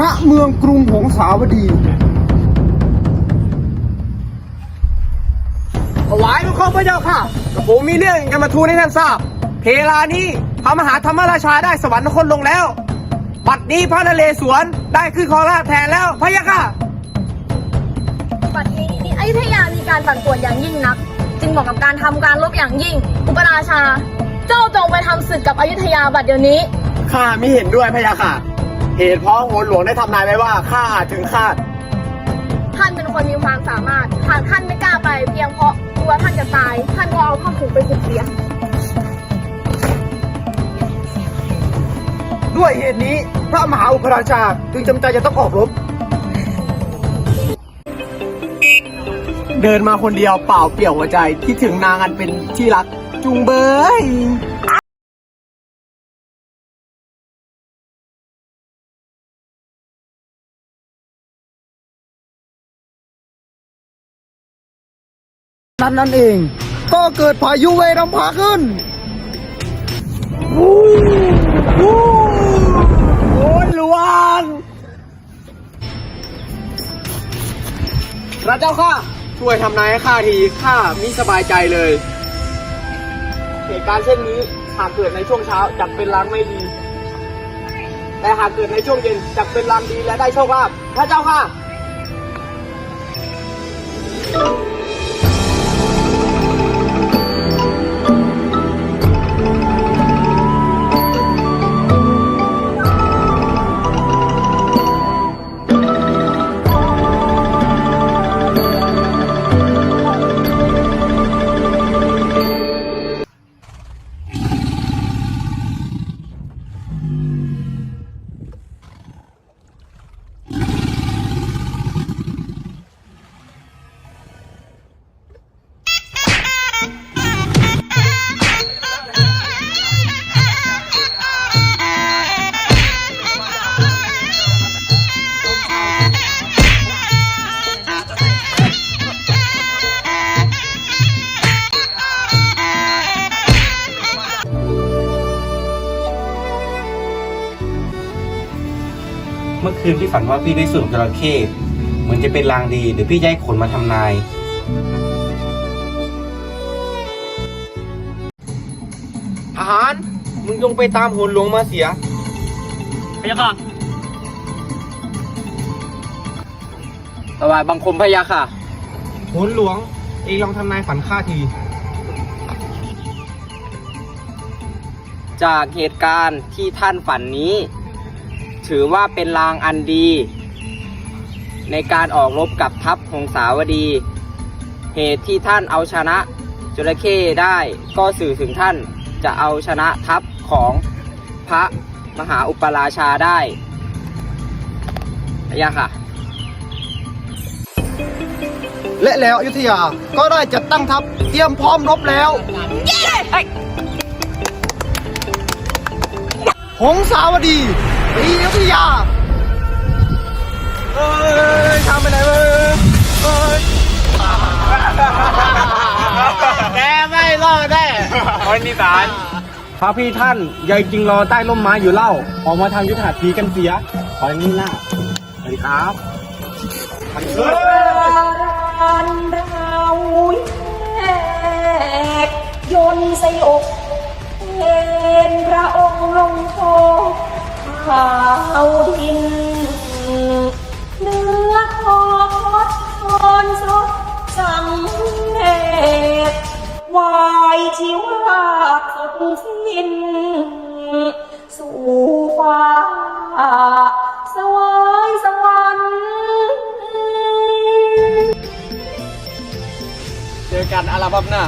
ณเมืองกรุงหงสาวดีถวายบังคมพระเจ้าค่ะกระผมมีเรื่องจะมาทูลให้ท่านทราบ เพลานี้พระมหาธรรมราชาได้สวรรคตลงแล้ว บัดนี้พระนเรศวรได้ขึ้นครองราชย์แทนแล้วพระยะค่ะ บัดนี้อยุธยามีการปั่นป่วนอย่างยิ่งนัก จึงเหมาะกับการทำการรบอย่างยิ่ง อุปราชา เจ้าจงไปทำศึกกับอยุธยาบัดเดี๋ยวนี้ ข้าไม่เห็นด้วยพระยะค่ะ เหตุเพราะโหนหลวงได้ทำนายไว้ว่าข้าอาจถึงคาด ท่านเป็นคนมีความสามารถหากท่านไม่กล้าไปเพียงเพราะกลัวท่านจะตาย ท่านก็เอาผ้าถุงไปขุดเสีย ด้วยเหตุนี้พระมหาอุปราชาจึงจำใจจะต้องออกรบ เดินมาคนเดียวเปล่าเปลี่ยวหัวใจคิดถึงนางอันเป็นที่รักจุงเบย นั้นนั่นเอง ก็เกิดพายุเวรำพาขึ้นโอ้ยหลวงพระเจ้าข้าช่วยทำนายให้ข้าทีข้ามิสบายใจเลย เหตุการณ์เช่นนี้หากเกิดในช่วงเช้าจักเป็นลางไม่ดี แต่หากเกิดในช่วงเย็นจักเป็นลางดีและได้โชคลาภพระเจ้าค่ะ มื่อคืนพี่ฝันว่าพี่ได้สูบจระเข้เหมือนจะเป็นลางดีเดี๋ยวพี่จะให้ขนมาทำนาย ทหาร มึงจงไปตามโหนหลวงมาเสียพระยาค่ะถวายบังคมพระยาค่ะโหนหลวง เองลองทำนายฝันข้าที จากเหตุการณ์ที่ท่านฝันนี้ ถือว่าเป็นลางอันดี ในการออกรบกับทัพหงสาวดี เหตุที่ท่านเอาชนะจระเข้ได้ก็สื่อถึงท่านจะเอาชนะทัพของพระมหาอุปราชาได้พะยะค่ะ และแล้วอยุธยาก็ได้จัดตั้งทัพเตรียมพร้อมรบแล้วหงสาวดี ตีอยุธยาเอ้ยทำไปไหนเว้ยเอ้ยแกไม่รอดแน่วันนี้สารพระพี่ท่านยายจริงรอใต้ร่มไม้อยู่เล่า ออกมาทำยุทธหัตถีกันเสีย ขออย่างนี้หน้าสวัสดีครับรันเราแหกยนต์ใส่อก ชีวาสุดสิ้นสู่ฟ้าสวายสวรรค์เจอกันอาลาบับหน้า